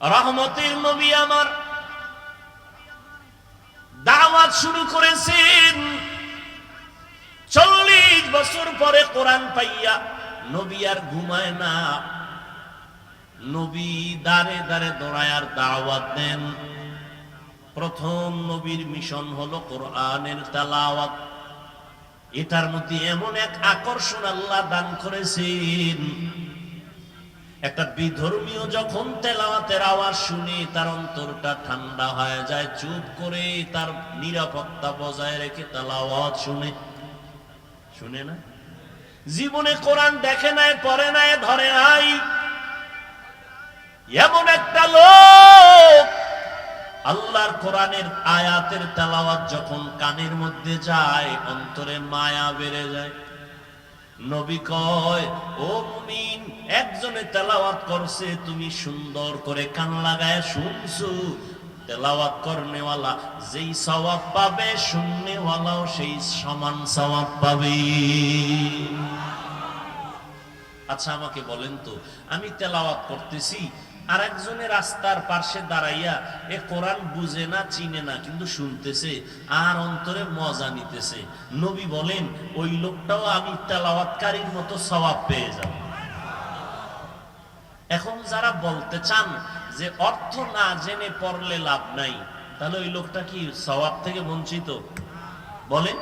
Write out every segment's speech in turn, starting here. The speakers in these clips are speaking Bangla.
রহমতের নবী আমার। দাওয়াত শুরু করেছেন। চল্লিশ বছর পরে কোরআন পাইয়া নবী আর ঘুমায় না। নবী দাঁড়ে দাঁড়ে দৌড়ায় আর দাওয়াত দেন। প্রথম নবীর মিশন হলো কোরআনের তালাওয়াত। এটার মধ্যে এমন এক আকর্ষণ আল্লাহ দান করেছেন। একটা বিধর্মীয় যখন তেলাওয়াতের আওয়াজ শুনে তার অন্তরটা ঠান্ডা হয়ে যায়, চুপ করে তার নিরাপত্তা বজায় রেখে তেলাওয়াত শুনে। শুনে না? জীবনে কোরআন দেখে নাই, পড়ে নাই, ধরে নাই। এমন একটা লোক আল্লাহর কোরআনের আয়াতের তেলাওয়াত যখন কানের মধ্যে যায়, অন্তরে মায়া বেড়ে যায়। নবী কয়, ও মুমিন, একজনে তেলাওয়াত করছে, তুমি সুন্দর করে কান লাগায় শুনছো। তেলাওয়াত করনেওয়ালা যেই সওয়াব পাবে, শুননেওয়ালাও সেই সমান সওয়াব পাবে। আচ্ছা আমাকে বলেন তো, আমি তেলাওয়াত করতেছি আর একজনের রাস্তার পাশে দাঁড়াইয়া, এ কোরআন বুঝে না, চিনে না, কিন্তু শুনতেছে, আর অন্তরে মজা নিতেছে। নবী বলেন, ওই লোকটাও আমি তেলাওয়াতকারীর মতো স্বভাব পেয়ে যাব। এখন যারা বলতে চান যে অর্থ না জেনে পড়লে লাভ নাই, তাহলে ওই লোকটা কি স্বভাব থেকে বঞ্চিত? বলেন,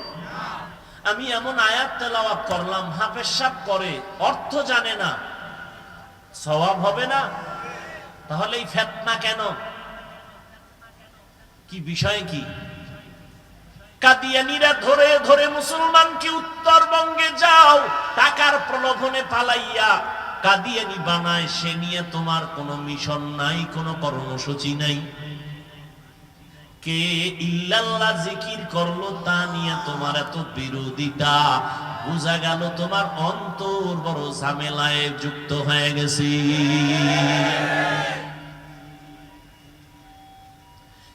আমি এমন আয়াত তেলাওয়াত করলাম, হাফেজ সাপ করে, অর্থ জানে না স্বভাব হবে না তাহলে এই ফেতনা কেন? কি বিষয় কি? কাদিয়ানিরা ধরে ধরে মুসলমানকে উত্তরবঙ্গে যাও, টাকার প্রলোভনে পালাইয়া কাদিয়ানি বানায়, সে নিয়ে তোমার কোনো মিশন নাই, কোনো কর্মসূচি নাই। কে ইল্লাল্লাহ জিকির করল তা নিয়ে তোমার এত বিরোধিতা? বোঝা গেল তোমার অন্তর বড় ঝামেলায় যুক্ত হয়ে গেছে।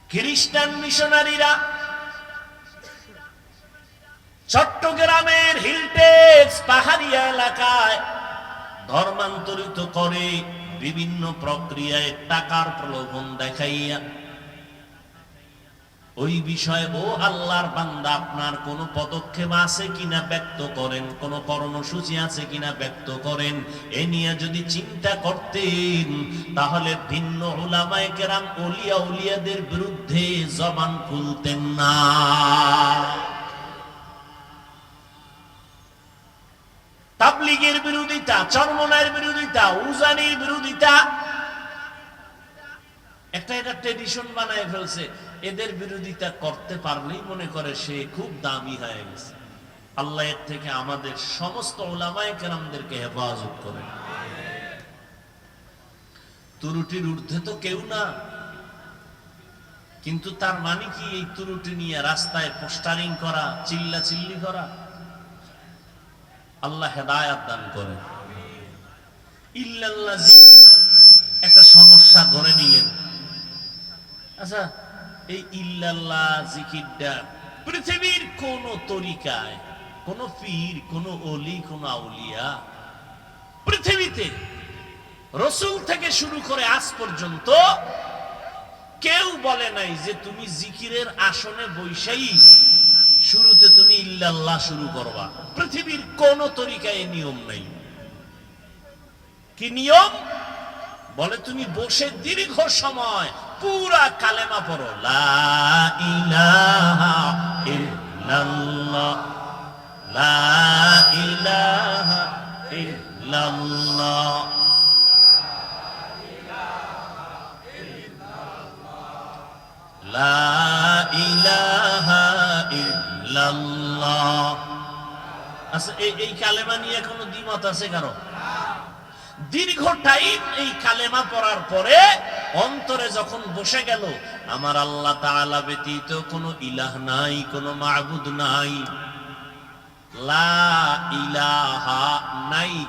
খ্রিস্টান মিশনারিরা চট্টগ্রামের হিলটেক্স পাহাড়িয়া এলাকায় ধর্মান্তরিত করে বিভিন্ন প্রক্রিয়ায় টাকার প্রলোভন দেখাইয়া ওই বিষয়ে, ও আল্লাহর বান্দা, আপনার কোন পদক্ষেপ আছে কিনা ব্যক্ত করেন? কোন কর্মসূচি আছে কিনা ব্যক্ত করেন? এ নিয়ে যদি চিন্তা করতেন, তাহলে ভিন্ন ওলামায়ে কেরাম, ওলিয়া উলিয়াদের বিরুদ্ধে জবান খুলতেন না। তাবলিগের বিরোধিতা চরমনার বিরোধিতা, উজানির বিরোধিতা, একটা এটা ট্রেডিশন বানায় ফেলছে। এদের বিরোধিতা করতে পারলেই মনে করে সে খুব দামি হয়ে গেছে। আল্লাহ এর থেকে আমাদের সমস্ত ওলামায় কেরামদেরকে হেফাজত করে তুরুটির ঊর্ধ্বে তো কেউ না। কিন্তু তার মানে কি এই তুরুটি নিয়ে রাস্তায় পোস্টারিং করা চিল্লা চিল্লি করা? আল্লাহ হেদায়াত দান করে ইল্লাল্লাহ একটা সমস্যা ধরে নিলেন। আচ্ছা এই ইল্লাল্লাহ জিকিরটা। পৃথিবীর কোন তরিকায়, কোন পীর, কোন অলি কোন আউলিয়া, পৃথিবীতে রসুল থেকে শুরু করে আজ পর্যন্ত কেউ বলে নাই যে তুমি জিকিরের আসনে বৈশাই শুরুতে তুমি ইল্লাল্লাহ শুরু করবা। পৃথিবীর কোন তরিকায় নিয়ম নাই। কি নিয়ম? বলে তুমি বসে দীর্ঘ সময় পুরা কালেমা পড়ো, লা ইলাহা লা ইলাহা লা ইলাহা আচ্ছা এই এই কালেমা নিয়ে কোনো দ্বিমত আছে কারও? দীর্ঘ টাইম এই কালেমা পড়ার পরে অন্তরে যখন বসে গেল, আমার আল্লাহ তাআলা ব্যতীত কোনো ইলাহ নাই, কোনো মাবুদ নাই। লা ইলাহা নাই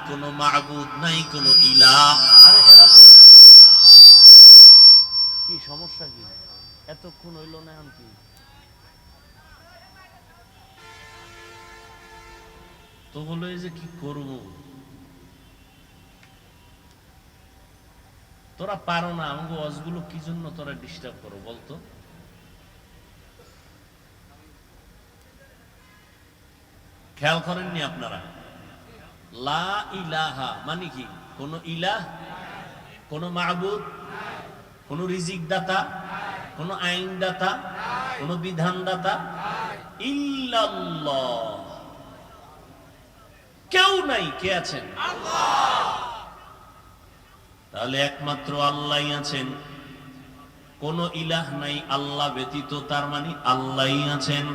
কি সমস্যা কি? না তো যে কি করব? তোরা পারো না আমাকে ওয়াজগুলো কি জন্য তোরা ডিস্টার্ব করো বলতো? খেয়াল করেননি আপনারা? লা ইলাহা মানে কি? কোন ইলাহ? কোন মাহবুদ কোন রিজিক দাতা কোন আইন দাতা কোন বিধান দাতা ইল্লাল্লাহ। কেউ নাই, কে আছেন? তাহলে একমাত্র আল্লাহ আছেন। কোন ইলাহ নাই, আল্লাহ ব্যতীত তার মানে আল্লাহ আছেন।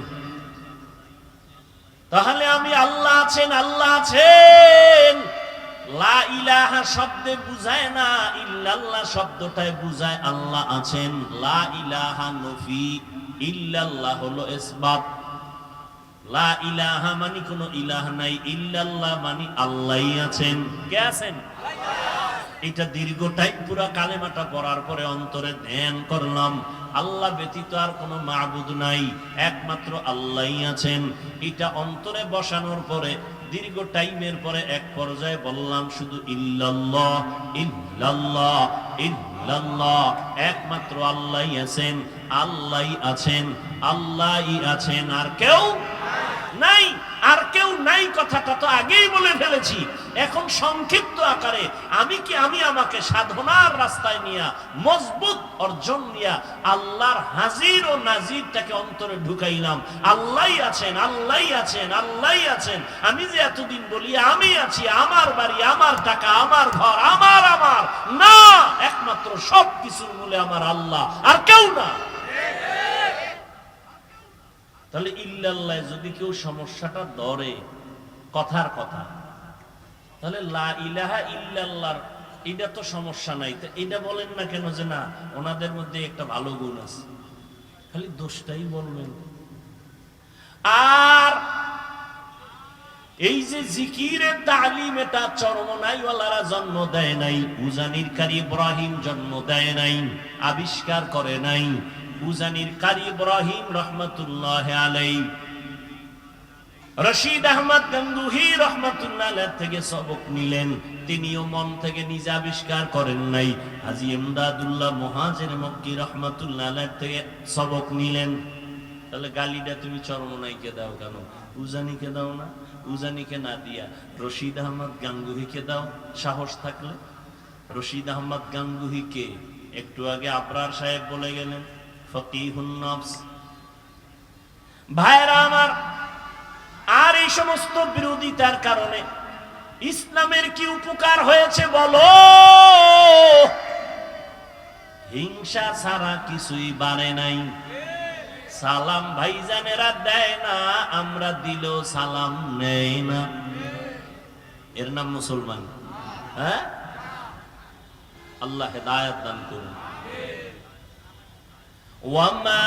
তাহলে আমি আল্লাহ আছেন আল্লাহ আছেন। লা ইলাহা শব্দে বুঝায় না, ইল্লাল্লাহ শব্দটায় বুঝায় আল্লাহ আছেন। লা ইলাহা নফি, ইল্লাল্লাহ হলো ইসবাত। লা ইলাহা মানে কোনো ইলাহ নাই, ইল্লাল্লাহ মানে আল্লাহই আছেন। কে আছেন? এটা দীর্ঘ টাইম পুরা কালেমাটা পড়ার পরে অন্তরে ধ্যান করলাম। আল্লাহ ব্যতীত আর কোনো মাহবুদ নাই, একমাত্র আল্লাহই আছেন। এটা অন্তরে বসানোর পরে, দীর্ঘ টাইমের পরে এক পর্যায়ে বললাম, শুধু ইল্লাল্লাহ ইল্লাল্লাহ ইল্লাল্লাহ, একমাত্র আল্লাহই আছেন আল্লাহই আছেন আল্লাহই আছেন, আর কেউ নাই। আর কেউ নাই কথাটা তো আগেই বলে ফেলেছি। এখন সংক্ষিপ্ত আকারে আমি কি আমি আমাকে সাধনার রাস্তায় নিয়া, মজবুত অর্জন নিয়া আল্লাহর হাজির ও নাজিরটাকে অন্তরে ঢুকাইলাম। আল্লাহ আছেন আল্লাহ আছেন আল্লাহ আছেন। আমি যে এতদিন বলি, আমি আছি, আমার বাড়ি, আমার টাকা, আমার ঘর, আমার আমার। না, একমাত্র সব কিছুর মূলে আমার আল্লাহ। আর কেউ না। তাহলে ইল্লাল্লাহ, যদি কেউ সমস্যাটা ধরে, কথার কথা, তাহলে লা ইলাহা ইল্লাল্লাহর, এটা তো সমস্যা নাই। তো এটা বলেন না কেন যে না, ওনাদের মধ্যে একটা ভালো গুণ আছে? খালি দোষটাই বলবেন। আর এই যে জিকিরের তালিম, এটা চরমনাইওয়ালারা জন্ম দেয় নাই, উজানির কারি ইব্রাহিম জন্ম দেয় নাই, আবিষ্কার করে নাই উজানির কারি ইব্রাহিম রহমতুল্লাহ আলাই। রশিদ আহমদ গঙ্গুহি রহমতুল্লাহ থেকে সবক নিলেন। তিনিও মন থেকে নিজে আবিষ্কার করেন নাই। হাজি এমদাদুল্লাহ মহাজের মক্কি রহমতুল্লাহ থেকে সবক নিলেন। তাহলে গালিটা তুমি চরমনাইকে দাও কেন? উজানিকে দাও না? উজানিকে না দিয়া রশিদ আহমদ গাঙ্গুহিকে দাও। সাহস থাকলে? রশিদ আহমদ গাঙ্গুহিকে একটু আগে আবরার সাহেব বলে গেলেন ভাইরা আমার, আর এই সমস্ত বিরোধিতার কারণে ইসলামের কি উপকার হয়েছে বলো? হিংসা ছাড়া কিছুই বাড়ে নাই। সালাম ভাইজানেরা দেয় না, আমরা দিল সালাম নেই না। এর নাম মুসলমান। হ্যাঁ? আল্লাহ হেদায়ত দান করুন। وما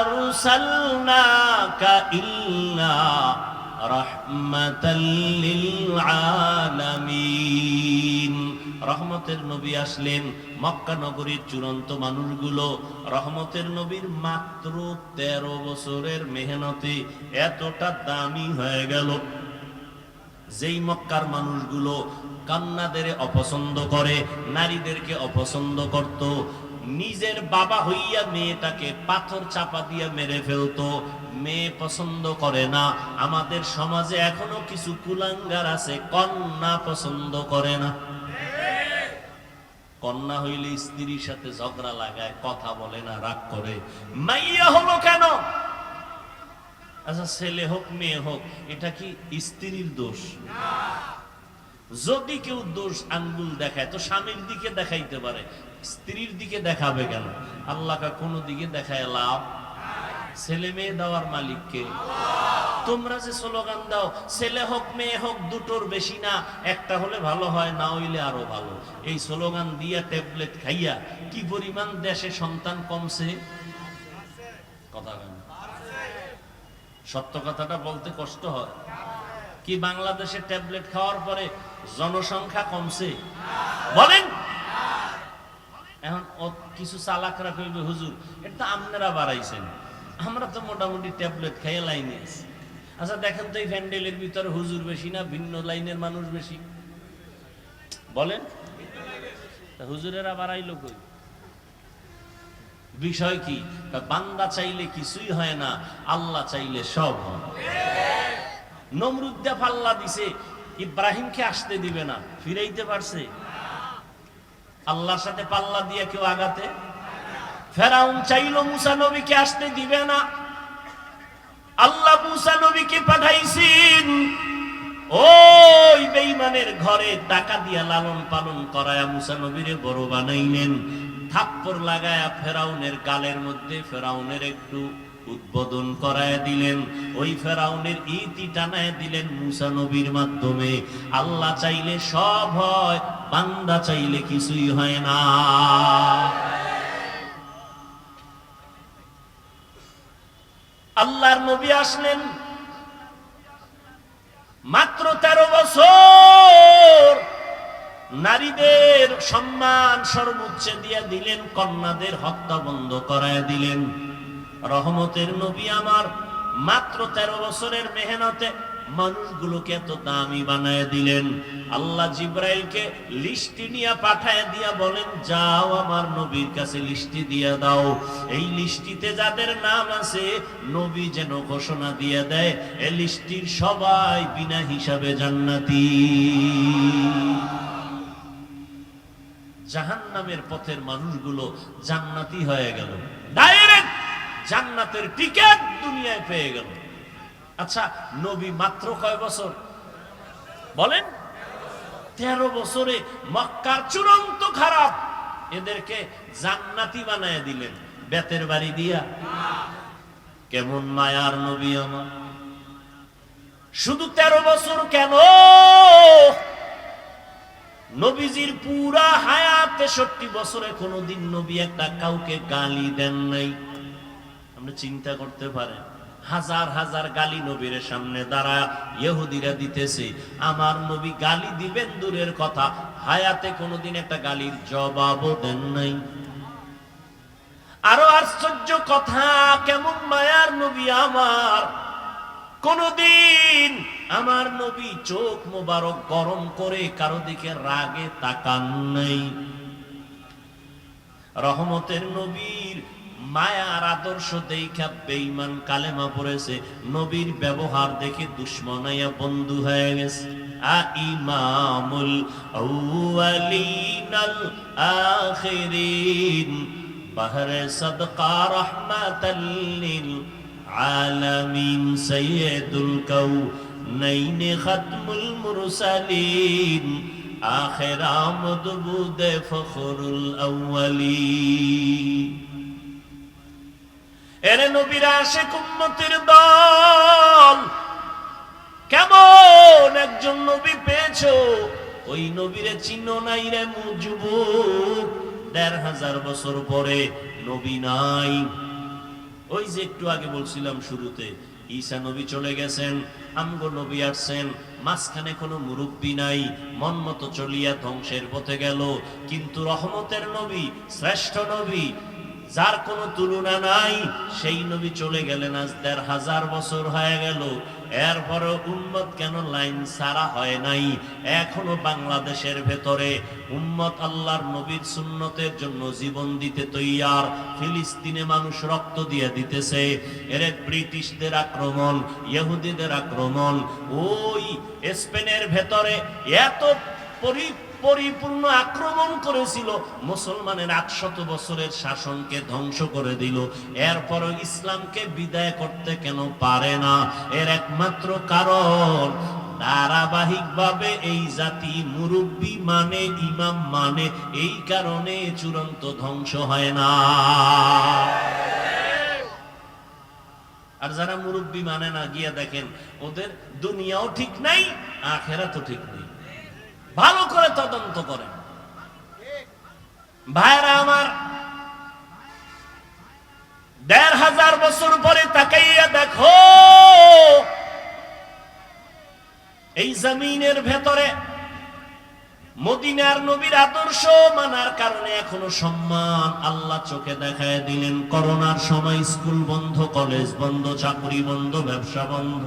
أرسلناك إلا رحمة للعالمين রহমতের নবী আসলেন মক্কা নগরীর চূড়ান্ত মানুষগুলো রহমতের নবীর মাত্র তেরো বছরের মেহনতে এতটা দামি হয়ে গেল যেই মক্কার মানুষগুলো কান্নাদের অপছন্দ করে নারীদেরকে অপছন্দ করত নিজের বাবা হইয়া মেয়েটাকে পাথর চাপা দিয়ে মেরে ফেলতো। মেয়ে পছন্দ করে না। আমাদের সমাজে এখনও কিছু কুলাঙ্গার আছে, কন্যা পছন্দ করে না। কন্যা হইলে স্ত্রীর সাথে ঝগড়া লাগায়, কথা বলে না, রাগ করে। মাইয়া হলো কেন? আচ্ছা ছেলে হোক, মেয়ে হোক, এটা কি স্ত্রীর দোষ? যদি কেউ দোষ আঙ্গুল দেখায়, তো স্বামীর দিকে দেখাইতে পারে। স্ত্রীর দিকে দেখাবে কেন? আল্লাহকে কোনো দিকে দেখায় লাভ? ছেলে মেয়ে দেওয়ার মালিককে। তোমরা যে স্লোগান দাও, ছেলে হোক, মেয়ে হোক, দুটোর বেশি না, একটা হলে ভালো হয়, না হইলে আরও ভালো। এই স্লোগান দিয়া ট্যাবলেট খাইয়া কি পরিমাণ দেশে সন্তান কমছে? কথা কেন সত্য কথাটা বলতে কষ্ট হয়। কি বাংলাদেশে ট্যাবলেট খাওয়ার পরে জনসংখ্যা কমছে। বলেন। এখন কিছু চালাকরা কইবে, হুজুর, এটা আপনারা বাড়াইছেন। আমরা তো মোটামুটি ট্যাবলেট খেয়ে লাইনে আছি। আচ্ছা দেখেন তো এই প্যান্ডেলের ভিতরে হুজুর বেশি না, ভিন্ন লাইনের মানুষ বেশি? বলেন। হুজুরেরা বাড়াইলো কই? বিষয় কি? বান্দা চাইলে কিছুই হয় না, আল্লাহ চাইলে সব হয়। নমরুদ্দা পাল্লা দিছে ইব্রাহিমকে আসতে দিবে না, ফিরাইতে পারছে। আল্লাহর সাথে পাল্লা দিয়ে কেউ আগাতে? ফেরাউন চাইলো মুসা নবীকে আসতে দিবে না। আল্লাহ মুসা নবীকে পাঠাইছেন, ওই বেঈমানের ঘরে টাকা দিয়া লালন পালন করায়া মুসা নবীরে বড় বানাইলেন। থাপ্পর লাগায়া ফেরাউনের গালের মধ্যে, ফেরাউনের একটু উদ্বোধন করায় দিলেন। ওই ফেরাউনের ইতি টানায় দিলেন মুসা নবীর মাধ্যমে। আল্লাহ চাইলে সব হয়, বান্দা চাইলে কিছুই হয় না। আল্লাহর নবী আসলেন। মাত্র তেরো বছর নারীদের সম্মান সর্বোচ্চ দিয়ে দিলেন, কন্যাদের হত্যা বন্ধ করায় দিলেন। রহমতের নবী আমার। মাত্র তেরো বছরের মেহনতে মানুষগুলোকে এত দামি বানায় দিলেন। আল্লাহ জিব্রাইলকে লিস্টি নিয়ে পাঠায় দিয়া বলেন, যাও আমার নবীর কাছে লিস্টি দিয়া দাও। এই লিস্টিতে যাদের নাম আছে, নবী যেন ঘোষণা দিয়ে দেয় এই লিস্টির সবাই বিনা হিসাবে জান্নাতি। জাহান্নামের পথের মানুষগুলো জান্নাতি হয়ে গেল। ডাইরেক্ট জান্নাতের টিকেট দুনিয়ায় পেয়ে গেল। আচ্ছা নবী মাত্র কয় বছর? বলেন। তেরো বছরে মক্কার চূড়ান্ত খারাপ। এদেরকে জান্নাতি বানায় দিলেন। বেতের বাড়ি দিয়া। কেমন মায়ার নবী আমার। শুধু তেরো বছর কেন? নবীজির পুরা হায়াত তেষট্টি বছরে কোনোদিন নবী একটা কাউকে গালি দেন নাই। আপনি চিন্তা করতে পারেন, হাজার হাজার গালি নবীর সামনে দাঁড়া, ইহুদিরা দিতেছে, আমার নবী গালি দিবেন দূরের কথা, হায়াতে কোনোদিন একটা গালির জবাবও দেন নাই। আরও আশ্চর্য কথা, কেমন মায়ার নবী আমার। কোনদিন আমার নবী চোখ মোবারক গরম করে কারও দিকে রাগে তাকান নাই। রহমতের নবীর মায়ার আদর্শ দেখা বেঈমান কালেমা পড়েছে, নবীর ব্যবহার দেখে দুশ্মনাইয়া বন্ধু হয়ে গেছে। আ ইমামুল আউয়ালিনাল আমদ বুদে ফখরুল আউয়ালিন। এরে নবীরা আসে কুম্মতির দল। কেমন একজন নবী পেয়েছ? ওই নবীরে চিহ্ন নাই রে মুজবুক দেড় হাজার বছর পরে নবী নাই। ওই যে একটু আগে বলছিলাম শুরুতে, ঈসা নবী চলে গেছেন, আমগো নবী আসছেন, মাঝখানে কোনো মুরব্বী নাই, মন মতো চলিয়া ধ্বংসের পথে গেল। কিন্তু রহমতের নবী, শ্রেষ্ঠ নবী যার কোনো তুলনা নাই, সেই নবী চলে গেলেন আজ দেড় হাজার বছর হয়ে গেল। এরপরে উম্মত কেন লাইন সারা হয় নাই? এখনও বাংলাদেশের ভেতরে উম্মত আল্লাহর নবীর সুন্নতের জন্য জীবন দিতে তৈয়ার। ফিলিস্তিনে মানুষ রক্ত দিয়ে দিতেছে। এর ব্রিটিশদের আক্রমণ, ইহুদিদের আক্রমণ, ওই স্পেনের ভেতরে এত পরি পরিপূর্ণ আক্রমণ করেছিল। মুসলমানের আটশত বছরের শাসনকে ধ্বংস করে দিল। এরপরও ইসলামকে বিদায় করতে কেন পারে না? এর একমাত্র কারণ, ধারাবাহিকভাবে এই জাতি মুরব্বী মানে ইমাম মানে এই কারণে চূড়ান্ত ধ্বংস হয় না। আর যারা মুরব্বী মানে না, গিয়া দেখেন, ওদের দুনিয়াও ঠিক নাই আখেরা তো ঠিক নেই। ভালো করে তদন্ত করেন। ভাইরা আমার, দেড় হাজার বছর পরে তাকাইয়া দেখো, এই জমিনের ভেতরে মদিনার নবীর আদর্শ মানার কারণে এখনও সম্মান আল্লাহ চোখে দেখায় দিলেন। করোনার সময় স্কুল বন্ধ, কলেজ বন্ধ, চাকরি বন্ধ, ব্যবসা বন্ধ।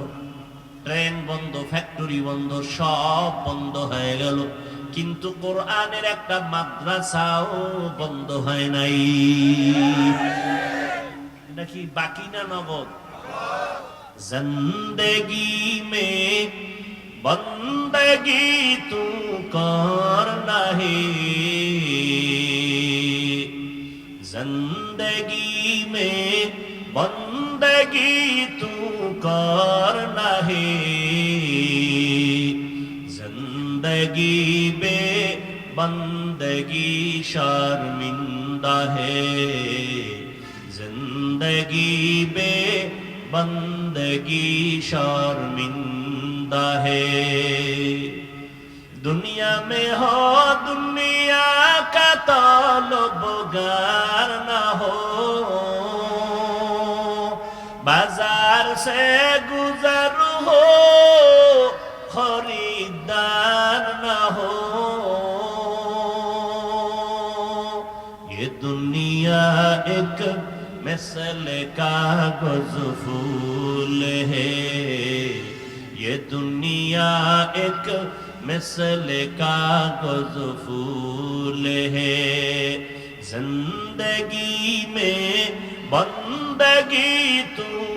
ট্রেন বন্ধ ফ্যাক্টরি বন্ধ, সব বন্ধ হয়ে গেল। কিন্তু কোরআনের একটা মাদ্রাসাও বন্ধ হয় নাই। নাকি বাকি না নগদ? জিন্দগি মে বন্দগি তু কর নাহি। জিন্দগি মে বন্দগি तू कर नहीं जिंदगी में बंदगी शर्मिंदा है जिंदगी में बंदगी शर्मिंदा है दुनिया में हो दुनिया का तलबगार न हो سے گزر ہو، خریدار نہ ہو۔ یہ دنیا ایک مثل کا گزفول ہے۔ یہ دنیا ایک مثل کا گزفول ہے۔ زندگی میں بندگی تو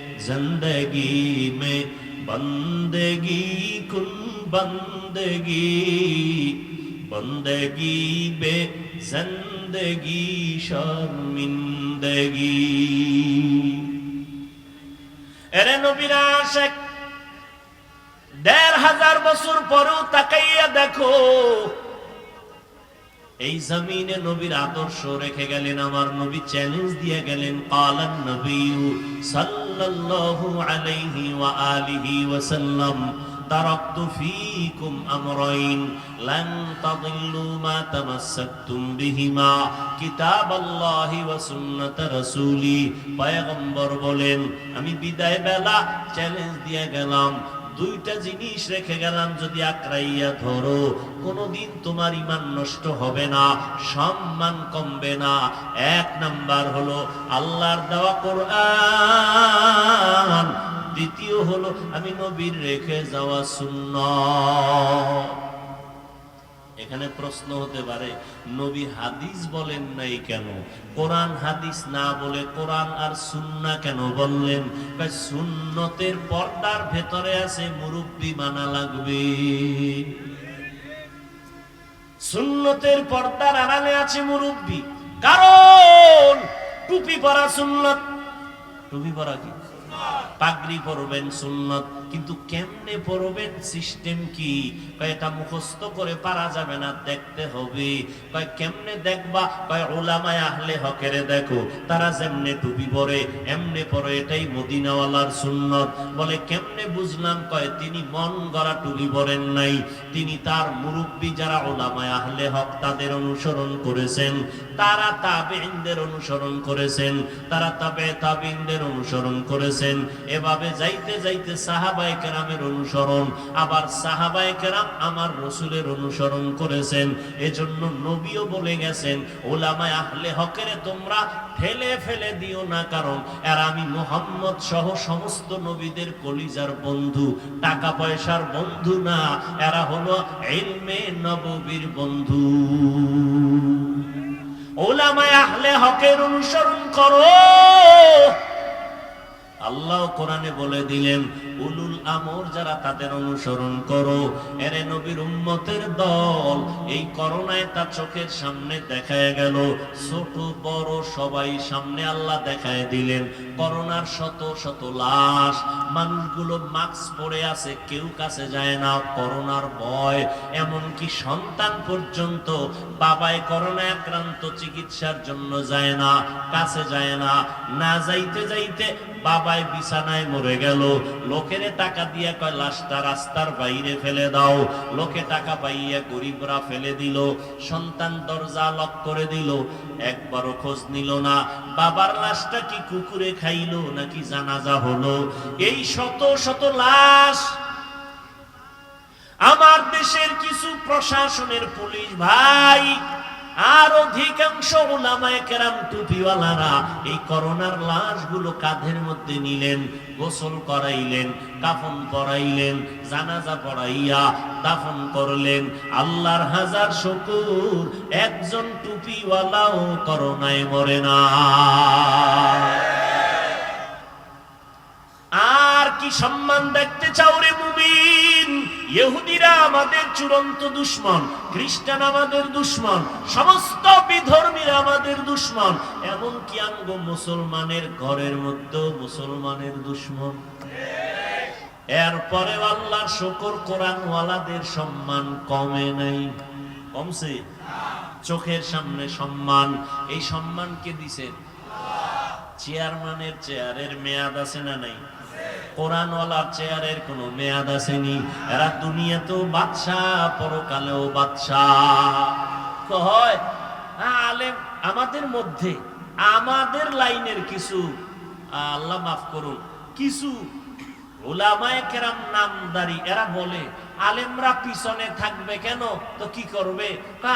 زندگی میں بندگی کن بندگی بندگی بے زندگی شرمندگی এরে নবীর আশেক দেড় হাজার বছর পরেও তাকাইয়া দেখো এই জমিনে নবীর আদর্শ রেখে গেলেন আমার নবী চ্যালেঞ্জ দিয়ে গেলেন কালান নবী সাল্লাল্লাহু আলাইহি ওয়া আলিহি ওয়াসাল্লাম تركت فيكم أمرين لن تضلوا ما تمسكتم بهما كتاب الله وسنة رسولي পয়গম্বর বলেন আমি বিদায় বেলা চ্যালেঞ্জ দিয়ে গেলাম দুইটা জিনিস রেখে গেলাম, যদি আক্রাইয়া ধরো, কোনদিন তোমার ইমান নষ্ট হবে না, সম্মান কমবে না। এক নাম্বার হলো আল্লাহর দেওয়া কোরআন। দ্বিতীয় হলো আমি নবীর রেখে যাওয়া শূন্য এখানে প্রশ্ন হতে পারে, নবী হাদিস বলেন নাই কেন? কোরআন হাদিস না বলে কোরআন আর সুন্না কেন বললেন? সুন্নতের পর্দার ভেতরে আছে মুরব্বী মানা লাগবে। সুন্নতের পর্দার আড়ালে আছে মুরব্বী। কারণ টুপি পরা সুন্নত। টুপি পরা কি? পাগড়ি পরবেন সুন্নত। কিন্তু কেমনে পরবেন সিস্টেম কি? এটা মুখস্থ করে পারা যাবে না, দেখতে হবে। কয়, কেমনে দেখবা? কয় ওলামায় আহলে হকের দেখো, তারা যেমনে টুপি পরে, এমনে পরে, এটাই মদিনাওয়ালার সুন্নত। বলে, কেমনে বুঝলাম? কয়, তিনি মন গড়া টুপি পরেন নাই। তিনি তার মুরব্বী যারা ওলামায় আহলে হক, তাদের অনুসরণ করেছেন। তারা তাবেইনদের অনুসরণ করেছেন। তারা তাবে তাবিনদের অনুসরণ করেছেন। এভাবে যাইতে যাইতে সাহাবায়ে কেরামের অনুসরণ, আবার সাহাবায়ে কেরাম আমার রসুলের অনুসরণ করেছেন। এজন্য নবীও বলে গেছেন, ওলামায় আহলে হকের তোমরা ফেলে দিও না, কারণ আর আমি মোহাম্মদ সহ সমস্ত নবীদের কলিজার বন্ধু টাকা পয়সার বন্ধু না, এরা হলো ইলমে নববীর বন্ধু। ওলামায় আহলে হকের অনুসরণ করো। আল্লাহ কোরআনে বলে দিলেন আমর যারা তাদের অনুসরণ করো, এরে নবীর উম্মতের দল। এই করোনায় তার চোখের সামনে দেখায় গেল, ছোট, বড়, সবাই সামনে আল্লাহ দেখায় দিলেন। করোনার শত শত লাশ, মানুষগুলো মাস্ক পরে আছে, কেউ কাছে যায় না, করোনার ভয়। এমনকি সন্তান পর্যন্ত বাবায় করোনা আক্রান্ত চিকিৎসার জন্য যায় না, কাছে যায় না। না যাইতে যাইতে বাবা পায় বিছানায় মরে গেল। লোকেরে টাকা দিয়ে কয়, লাশটা রাস্তার বাইরে ফেলে দাও। লোকে টাকা পাইয়া গরিবরা ফেলে দিল, সন্তান দরজা লক করে দিল, একবারও খোঁজ নিল না। বাবার লাশটা কি কুকুরে খাইলো নাকি জানাজা হলো? এই শত শত লাশ আমার দেশের কিছু প্রশাসনের পুলিশ ভাই আর অধিকাংশ এই করোনার লাশগুলো কাঁধের মধ্যে নিলেন, গোসল করাইলেন, কাফন পরাইলেন, জানাজা পড়াইয়া দাফন করলেন। আল্লাহর হাজার শুকুর, একজন টুপিওয়ালাও করোনায় মরে না। আর কি সম্মান দেখতে চাও রে মুমিন? ইহুদিরা আমাদের চূড়ান্ত দুশ্মন, খ্রিস্টান আমাদের দুশ্মন, সমস্ত বিধর্মীরা আমাদের দুশ্মন এমন কি আঙ্গ মুসলমানের ঘরের মধ্যেও মুসলমানের দুশ্মন। এরপরে আল্লাহর শকর কোরআন ওয়ালাদের সম্মান কমে নাই। কমছে? চোখের সামনে সম্মান। এই সম্মান কে দিছে? চেয়ারম্যানের চেয়ারের মেয়াদ আছে না নাই? কোরআনওয়ালার চেয়ারের কোনো মেয়াদ আসেনি। এরা দুনিয়াতেও বাদশাহ, পরকালেও বাদশাহ। হয় আলেম, আমাদের মধ্যে, আমাদের লাইনের কিছু আল্লাহ মাফ করুন, কিছু ওলামায় কেরাম নামদারি, এরা বলে আলেমরা পিছনে থাকবে কেন? তো কি করবে?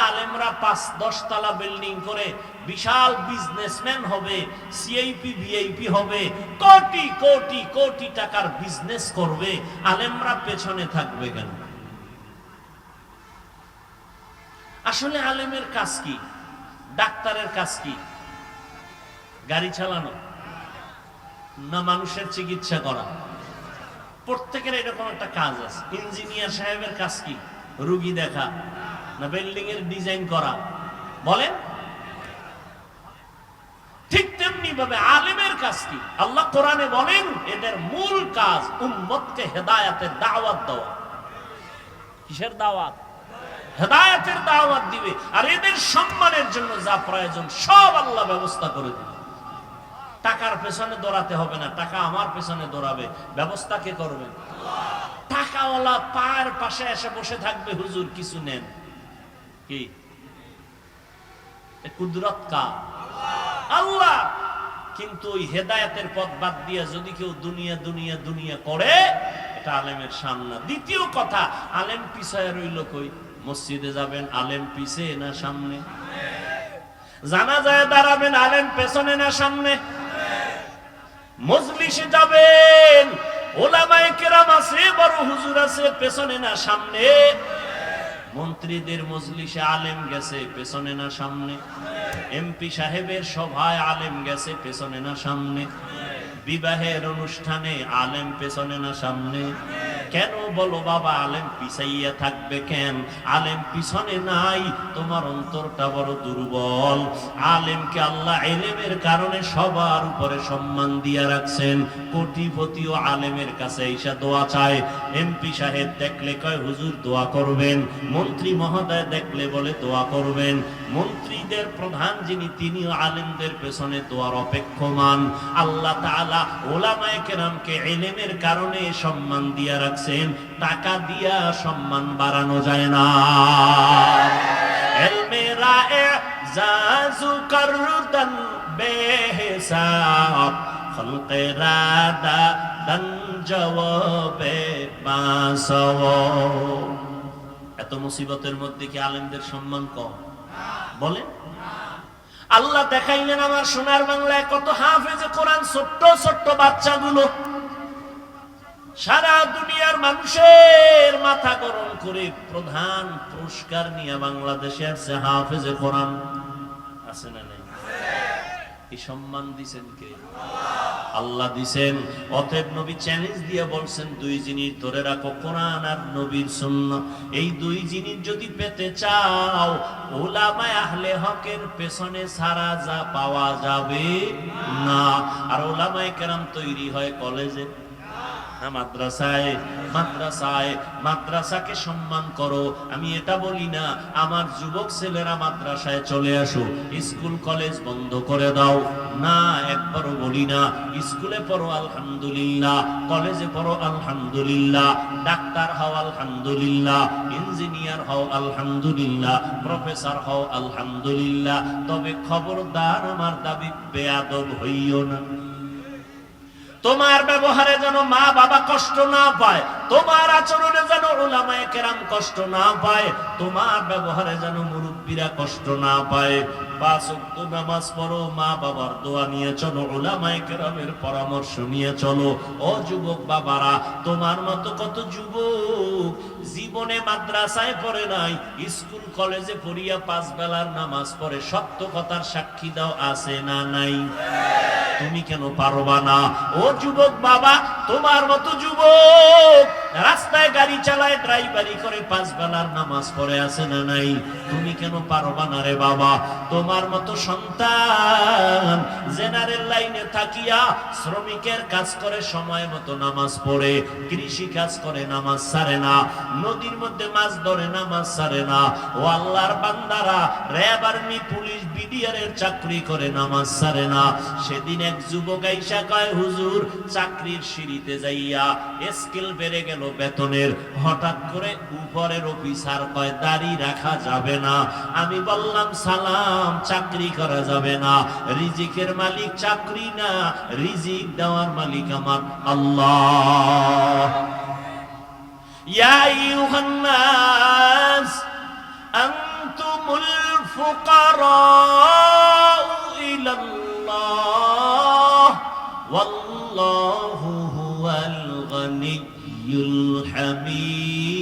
আলেমরা পাঁচ, দশ তলা বিল্ডিং করে বিশাল বিজনেসম্যান হবে সিআইপি ভিআইপি হবে, কোটি কোটি কোটি টাকার বিজনেস করবে। আলেমরা পেছনে থাকবে কেন? আসলে আলেমের কাজ কি? ডাক্তারের কাজ কি? গাড়ি চালানো? না মানুষের চিকিৎসা করা? প্রত্যেকের এরকম একটা কাজ আছে। ইঞ্জিনিয়ার সাহেবের কাজ কি? রুগী দেখা না বিল্ডিং এর ডিজাইন করা? বলেন। ঠিক তেমনি ভাবে আলেমের কাজ কি? আল্লাহ কোরআনে বলেন, এদের মূল কাজ উম্মতকে হেদায়াতের দাওয়াত দেওয়া। কিসের দাওয়াত? হেদায়াতের দাওয়াত দিবে। আর এদের সম্মানের জন্য যা প্রয়োজন, সব আল্লাহ ব্যবস্থা করে দিবে। টাকার পেছনে দৌড়াতে হবে না, টাকা আমার পেছনে দৌড়াবে। ব্যবস্থা কে করবে? টাকাওয়ালা পায়ের পাশে এসে বসে থাকবে, হুজুর কিছু নেন। কি? কুদরত কা আল্লাহ! কিন্তু ওই হেদায়েতের পথ বাদ দিয়ে যদি কেউ দুনিয়া দুনিয়া দুনিয়া করে, এটা আলেমের সামনা দ্বিতীয় কথা, আলেম পিছায় রইল কই? মসজিদে যাবেন, আলেম পিছে না সামনে? জানা যায় দাঁড়াবেন, আলেম পেছনে না সামনে? মজলিসে যাবেন। ওলামায়ে কেরাম আছে, বড় হুজুর আছে, পেছনে না সামনে? মন্ত্রীদের মজলিসে আলেম গেছে, পেছনে না সামনে? এমপি সাহেবের সভায় আলেম গেছে, পেছনে না সামনে? বিবাহের অনুষ্ঠানে আলেম পেছনে না সামনে? কেন বলো বাবা, আলেম পিছাইয়া থাকবে কেন? আলেম পিছনে নাই, তোমার অন্তরটা বড় দুর্বল। আলেমকে আল্লাহ এলেমের কারণে সবার উপরে সম্মান দিয়া রাখছেন। কোটিপতিও আলেমের কাছে ঈশা দোয়া চায়। এমপি সাহেব দেখলে কয়, হুজুর, দোয়া করবেন। মন্ত্রী মহোদয় দেখলে বলে, দোয়া করবেন। মন্ত্রীদের প্রধান যিনি, তিনিও আলেমদের পেছনে দোয়ার অপেক্ষমান। আল্লাহ তাআলা ওলামায়ে কেরামকে এলেমের কারণে সম্মান দিয়া রাখছেন। টাকা দিয়া সম্মান বাড়ানো যায় না। এত মুসিবতের মধ্যে কি আলেমদের সম্মান কম? বলেন। আল্লাহ দেখাইলেন আমার সোনার বাংলায় কত হাফেজে কোরআন ছোট্ট ছোট্ট বাচ্চাগুলো। সারা দুনিয়ার মানুষের মাথা গরম করে প্রধান পুরস্কার নিয়ে বাংলাদেশে আসছে হাফেজে কোরআন। আছে না নাই? এই সম্মান দিছেন কে? আল্লাহ দিছেন। অতএব নবী চ্যালেঞ্জ দিয়ে বলছেন, দুই জিনিস ধরে রাখো, কোরআন আর নবীর সুন্নাহ। এই দুই জিনিস যদি পেতে চাও, ওলামায়ে আহলে হকের পেছনে সারা যা পাওয়া যাবে না। আর ওলামায়ে কেরাম তৈরি হয় কলেজে। মাদ্রাসায় মাদ্রাসায়, মাদ্রাসাকে সম্মান করো। আমি এটা বলি না, আমার যুবক ছেলেরা মাদ্রাসায় চলে আসো, স্কুল, কলেজ বন্ধ করে দাও। না, একবারও বলি না, স্কুলে পড়ো, আলহামদুলিল্লাহ, কলেজে পড়ো, আলহামদুলিল্লাহ, ডাক্তার হও, আলহামদুলিল্লাহ, ইঞ্জিনিয়ার হও, আলহামদুলিল্লাহ, প্রফেসর হও, আলহামদুলিল্লাহ, তবে খবরদার আমার দাবি, বেয়াদব হইও না। তোমার ব্যবহারে যেন মা বাবা কষ্ট না পায়, তোমার আচরণে যেন ওলামায়ে কেরাম কষ্ট না পায়, তোমার ব্যবহারে যেন মুরব্বীরা কষ্ট না পায়। পাঁচ ওয়াক্ত নামাজ পড়ো, মা বাবার দোয়া নিয়ে চলো, ওলামায়ে কেরামের পরামর্শ নিয়ে চলো। ও যুবক বাবারা, তোমার মতো কত যুবক জীবনে মাদ্রাসায় পড়ে নাই, স্কুল, কলেজে পড়িয়া পাঁচ বেলার নামাজ পড়ে, সত্য কথার সাক্ষী দাও, আছে না নাই? তুমি কেন পারবা না? ও যুবক বাবা, তোমার মতো যুবক রাস্তায় গাড়ি চালায়, ড্রাইভারি করে পাঁচ বেলার নামাজ পড়ে আছে না নাই? তুমি কেন পারবা না রে বাবা? তোমার মতো সন্তান জেনারেল লাইনে থাকিয়া শ্রমিকের কাজ করে, সময় মতো নামাজ পড়ে, কৃষি কাজ করে, নামাজ সারে না, নদীর মধ্যে মাছ ধরে, নামাজ সারে না। ও আল্লাহর বান্দারা, র্যাব আর্মি, পুলিশ বিডিআর এর চাকরি করে, নামাজ সারে না। সেদিন এক যুবক আইসা কয়, হুজুর, চাকরির সিঁড়িতে যাইয়া স্কেল বেড়ে গেল বেতনের। হঠাৎ করে উপরের অফিসার কয়, দাড়ি রাখা যাবে না। আমি বললাম, সালাম, চাকরি করা যাবে না। রিজিকের মালিক চাকরি না, রিজিক দেওয়ার মালিক আমার আল্লাহ। ইয়া ইউহান্নাস আনতুমুল ফুকারা والله هو الغني الحميد